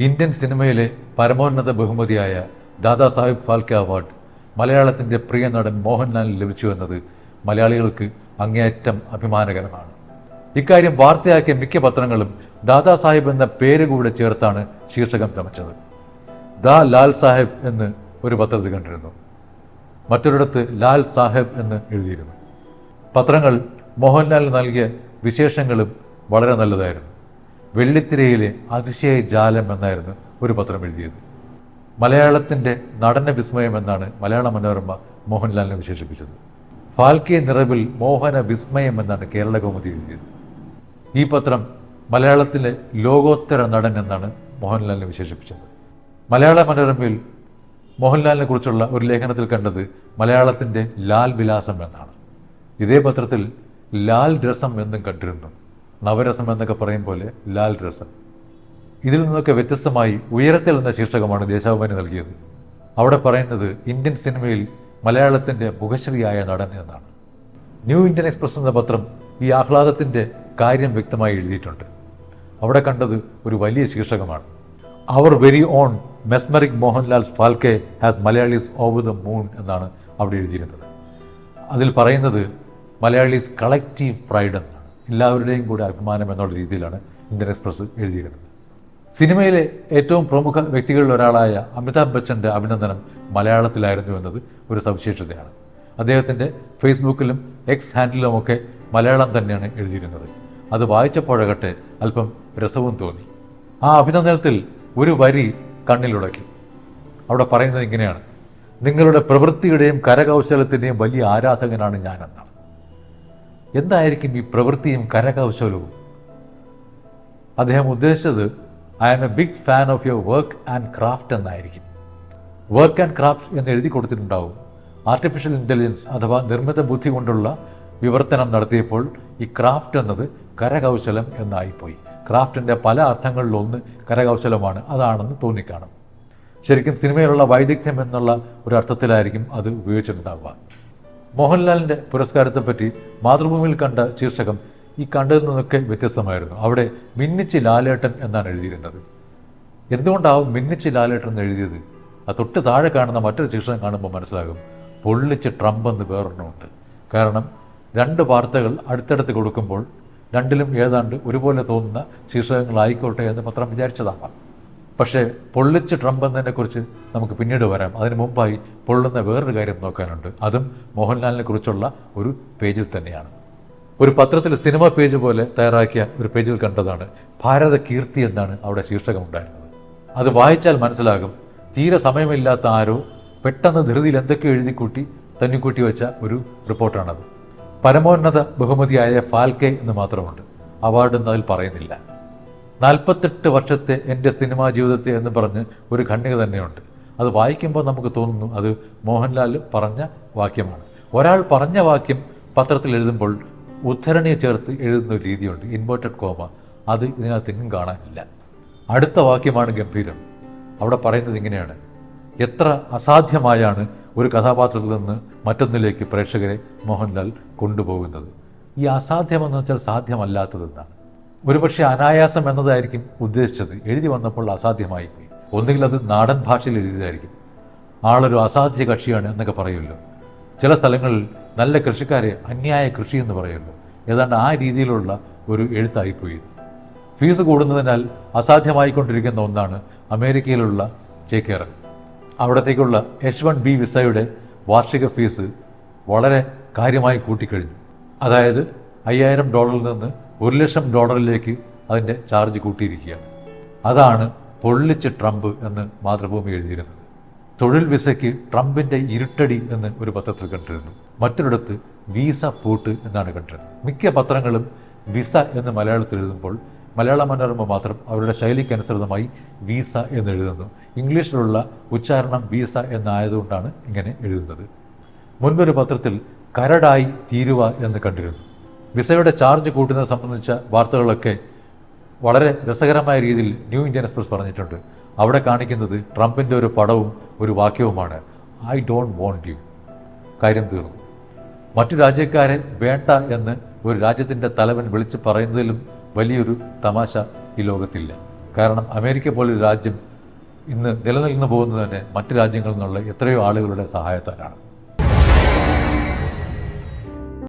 Indian സിനിമയിലെ പരമോന്നത ബഹുമതിയായ ദാദാസാഹിബ് ഫാൽക്കെ അവാർഡ് മലയാളത്തിന്റെ പ്രിയ നടൻ മോഹൻലാലിന് ലഭിച്ചു എന്നത് മലയാളികൾക്ക് അങ്ങേയറ്റം അഭിമാനകരമാണ്. ഇക്കാര്യം വാർത്തയാക്കിയ മിക്ക പത്രങ്ങളും ദാദാസാഹിബ് എന്ന പേര് കൂടെ ചേർത്താണ് ശീർഷകം ചമച്ചത്. ദാ ലാൽ സാഹിബ് എന്ന് ഒരു പത്രത്തിൽ കണ്ടിരുന്നു. മറ്റൊരിടത്ത് ലാൽ സാഹിബ് എന്ന് എഴുതിയിരുന്നു. പത്രങ്ങൾ മോഹൻലാലിന് നൽകിയ വിശേഷങ്ങളും വളരെ നല്ലതായിരുന്നു. വെള്ളിത്തിരയിലെ അതിശയ ജാലം എന്നായിരുന്നു ഒരു പത്രം എഴുതിയത്. മലയാളത്തിന്റെ നടന വിസ്മയം എന്നാണ് മലയാള മനോരമ മോഹൻലാലിനെ വിശേഷിപ്പിച്ചത്. ഫാൽക്കെ നിറവിൽ മോഹന വിസ്മയം എന്നാണ് കേരളകൗമുദി എഴുതിയത്. ഈ പത്രം മലയാളത്തിലെ ലോകോത്തര നടൻ എന്നാണ് മോഹൻലാലിനെ വിശേഷിപ്പിച്ചത്. മലയാള മനോരമയിൽ മോഹൻലാലിനെ കുറിച്ചുള്ള ഒരു ലേഖനത്തിൽ കണ്ടത് മലയാളത്തിന്റെ ലാൽ വിലാസം എന്നാണ്. ഇതേ പത്രത്തിൽ ലാൽ രസം എന്നും കണ്ടിരുന്നു. നവരസം എന്നൊക്കെ പറയും പോലെ ലാൽ രസം. ഇതിൽ നിന്നൊക്കെ വ്യത്യസ്തമായി ഉയരത്തിൽ എന്ന ശീർഷകമാണ് ദേശാഭിമാനി നൽകിയത്. അവിടെ പറയുന്നത് ഇന്ത്യൻ സിനിമയിൽ മലയാളത്തിന്റെ മുഖശ്രീയായ നടൻ എന്നാണ്. ന്യൂ ഇന്ത്യൻ എക്സ്പ്രസ് എന്ന പത്രം ഈ ആഹ്ലാദത്തിന്റെ കാര്യം വ്യക്തമായി എഴുതിയിട്ടുണ്ട്. അവിടെ കണ്ടത് ഒരു വലിയ ശീർഷകമാണ്. Our very own mesmeric Mohanlal Phalke has Malayalees over the moon എന്നാണ് അവിടെ എഴുതിയിരുന്നത്. അതിൽ പറയുന്നത് മലയാളീസ് കളക്റ്റീവ് പ്രൈഡ് എന്നാണ്. എല്ലാവരുടെയും കൂടെ അഭിമാനം എന്നുള്ള രീതിയിലാണ് ഇന്ത്യൻ എക്സ്പ്രസ് എഴുതിയിരുന്നത്. സിനിമയിലെ ഏറ്റവും പ്രമുഖ വ്യക്തികളിൽ ഒരാളായ അമിതാഭ് ബച്ചന്റെ അഭിനന്ദനം മലയാളത്തിലായിരുന്നു എന്നത് ഒരു സവിശേഷതയാണ്. അദ്ദേഹത്തിന്റെ ഫേസ്ബുക്കിലും എക്സ് ഹാൻഡിലുമൊക്കെ മലയാളം തന്നെയാണ് എഴുതിയിരുന്നത്. അത് വായിച്ചപ്പോഴകട്ടെ അല്പം രസവും തോന്നി. ആ അഭിനന്ദനത്തിൽ ഒരു വരി കണ്ണിലുടക്കി അവിടെ പറയുന്നത് ഇങ്ങനെയാണ്. നിങ്ങളുടെ പ്രവൃത്തിയുടെയും കരകൗശലത്തിന്റെയും വലിയ ആരാധകനാണ് ഞാനെന്നാണ്. എന്തായിരിക്കും ഈ പ്രവൃത്തിയും കരകൗശലവും? അദ്ദേഹം ഉദ്ദേശിച്ചത് I am a big fan of your work and craft എന്നായിരിക്കും. വർക്ക് ആൻഡ് ക്രാഫ്റ്റ് എന്ന് എഴുതി കൊടുത്തിട്ടുണ്ടാവും. ആർട്ടിഫിഷ്യൽ ഇന്റലിജൻസ് അഥവാ നിർമ്മിത ബുദ്ധി കൊണ്ടുള്ള വിവർത്തനം നടത്തിയപ്പോൾ ഈ ക്രാഫ്റ്റ് എന്നത് കരകൗശലം എന്നായിപ്പോയി. ക്രാഫ്റ്റിന്റെ പല അർത്ഥങ്ങളിലൊന്ന് കരകൗശലമാണ്. അതാണെന്ന് തോന്നിക്കാണും. ശരിക്കും സിനിമയിലുള്ള വൈദഗ്ധ്യം എന്നുള്ള ഒരു അർത്ഥത്തിലായിരിക്കും അത് ഉപയോഗിച്ചിട്ടുണ്ടാവുക. മോഹൻലാലിന്റെ പുരസ്കാരത്തെപ്പറ്റി മാതൃഭൂമിയിൽ കണ്ട ശീർഷകം ഈ കണ്ടതിൽ നിന്നൊക്കെ വ്യത്യസ്തമായിരുന്നു. അവിടെ മിന്നിച്ച് ലാലേട്ടൻ എന്നാണ് എഴുതിയിരുന്നത്. എന്തുകൊണ്ടാവും മിന്നിച്ച് ലാലേട്ടൻ എന്ന് എഴുതിയത്? ആ തൊട്ട് താഴെ കാണുന്ന മറ്റൊരു ശീർഷകം കാണുമ്പോൾ മനസ്സിലാകും. പൊള്ളിച്ച് ട്രംപ് എന്ന് വേറൊരെണ്ണമുണ്ട്. കാരണം രണ്ട് വാർത്തകൾ അടുത്തടുത്ത് കൊടുക്കുമ്പോൾ രണ്ടിലും ഏതാണ്ട് ഒരുപോലെ തോന്നുന്ന ശീർഷകങ്ങളായിക്കോട്ടെ എന്ന് പത്രം വിചാരിച്ചതാവാം പക്ഷേ പൊള്ളിച്ച് ട്രംപ് എന്നതിനെക്കുറിച്ച് നമുക്ക് പിന്നീട് വരാം. അതിനു മുമ്പായി പൊള്ളുന്ന വേറൊരു കാര്യം നോക്കാനുണ്ട്. അതും മോഹൻലാലിനെ കുറിച്ചുള്ള ഒരു പേജിൽ തന്നെയാണ്. ഒരു പത്രത്തിൽ സിനിമ പേജ് പോലെ തയ്യാറാക്കിയ ഒരു പേജിൽ കണ്ടതാണ് ഭാരത കീർത്തി എന്നാണ് അവിടെ ശീർഷകം ഉണ്ടായിരുന്നത് അത് വായിച്ചാൽ മനസ്സിലാകും. തീരെ സമയമില്ലാത്ത ആരോ പെട്ടെന്ന് ധൃതിയിൽ എന്തൊക്കെ എഴുതിക്കൂട്ടി തന്നിക്കൂട്ടി വെച്ച ഒരു റിപ്പോർട്ടാണത്. പരമോന്നത ബഹുമതിയായ ഫാൽക്കെ എന്ന് മാത്രമുണ്ട്. അവാർഡ് എന്ന് അതിൽ പറയുന്നില്ല. നാൽപ്പത്തെട്ട് വർഷത്തെ എന്റെ സിനിമാ ജീവിതത്തെ എന്ന് പറഞ്ഞ് ഒരു ഖണ്ഡിക തന്നെയുണ്ട്. അത് വായിക്കുമ്പോൾ നമുക്ക് തോന്നുന്നു അത് മോഹൻലാൽ പറഞ്ഞ വാക്യമാണ്. ഒരാൾ പറഞ്ഞ വാക്യം പത്രത്തിൽ എഴുതുമ്പോൾ ഉദ്ധരണിയെ ചേർത്ത് എഴുതുന്ന ഒരു രീതിയുണ്ട്. Inverted comma. അത് ഇതിനകത്ത് എങ്ങും കാണാനില്ല. അടുത്ത വാക്യമാണ് ഗംഭീരം. അവിടെ പറയുന്നത് ഇങ്ങനെയാണ്. എത്ര അസാധ്യമായാണ് ഒരു കഥാപാത്രത്തിൽ നിന്ന് മറ്റൊന്നിലേക്ക് പ്രേക്ഷകരെ മോഹൻലാൽ കൊണ്ടുപോകുന്നത്? ഈ അസാധ്യമെന്ന് വെച്ചാൽ സാധ്യമല്ലാത്തതെന്നാണ് ഒരുപക്ഷെ അനായാസം എന്നതായിരിക്കും ഉദ്ദേശിച്ചത്. എഴുതി വന്നപ്പോൾ അസാധ്യമായി ഒന്നുകിൽ അത് നാടൻ ഭാഷയിൽ എഴുതിയതായിരിക്കും. ആളൊരു അസാധ്യ കക്ഷിയാണ് എന്നൊക്കെ പറയുമല്ലോ. ചില സ്ഥലങ്ങളിൽ നല്ല കൃഷിക്കാരെ അന്യായ കൃഷി എന്ന് പറയുമല്ലോ. ഏതാണ്ട് ആ രീതിയിലുള്ള ഒരു എഴുത്തായിപ്പോയി. ഫീസ് കൂടുന്നതിനാൽ അസാധ്യമായിക്കൊണ്ടിരിക്കുന്ന ഒന്നാണ് അമേരിക്കയിലുള്ള ചേക്കേറൽ അവിടത്തേക്കുള്ള എച്ച് വൺ ബി വിസയുടെ വാർഷിക ഫീസ് വളരെ കാര്യമായി കൂട്ടിക്കഴിഞ്ഞു. അതായത് അയ്യായിരം ഡോളറിൽ നിന്ന് ഒരു ലക്ഷം ഡോളറിലേക്ക് അതിന്റെ ചാർജ് കൂട്ടിയിരിക്കുകയാണ്. അതാണ് പൊള്ളിച്ച് ട്രംപ് എന്ന് മാതൃഭൂമി എഴുതിയിരുന്നത്. തൊഴിൽ വിസയ്ക്ക് ട്രംപിന്റെ ഇരുട്ടടി എന്ന് ഒരു പത്രത്തിൽ കണ്ടിരുന്നു. മറ്റൊരിടത്ത് വിസ പൂട്ട് എന്നാണ് കണ്ടിരുന്നത്. മിക്ക പത്രങ്ങളും വിസ എന്ന് മലയാളത്തിൽ എഴുതുമ്പോൾ മലയാള മനോരമ മാത്രം അവരുടെ ശൈലിക്കനുസൃതമായി വിസ എന്ന് എഴുതുന്നു. ഇംഗ്ലീഷിലുള്ള ഉച്ചാരണം വിസ എന്നായതുകൊണ്ടാണ് ഇങ്ങനെ എഴുതുന്നത്. മുൻപൊരു പത്രത്തിൽ കരടായി തീരുവ എന്ന് കണ്ടിരുന്നു. വിസയുടെ ചാർജ് കൂട്ടുന്നത് സംബന്ധിച്ച വാർത്തകളൊക്കെ വളരെ രസകരമായ രീതിയിൽ ന്യൂ ഇന്ത്യൻ എക്സ്പ്രസ് പറഞ്ഞിട്ടുണ്ട്. അവിടെ കാണിക്കുന്നത് ട്രംപിന്റെ ഒരു പടവും ഒരു വാക്യവുമാണ് ഐ ഡോണ്ട് വോണ്ട് യു. കാര്യം തീർന്നു. മറ്റു രാജ്യക്കാരെ വേണ്ട എന്ന് ഒരു രാജ്യത്തിന്റെ തലവൻ വിളിച്ച് പറയുന്നതിലും വലിയൊരു തമാശ ഈ ലോകത്തില്ല. കാരണം അമേരിക്ക പോലൊരു രാജ്യം ഇന്ന് നിലനിൽന്നു പോകുന്നത് തന്നെ മറ്റ് രാജ്യങ്ങളിൽ നിന്നുള്ള എത്രയോ ആളുകളുടെ സഹായത്താലാണ്.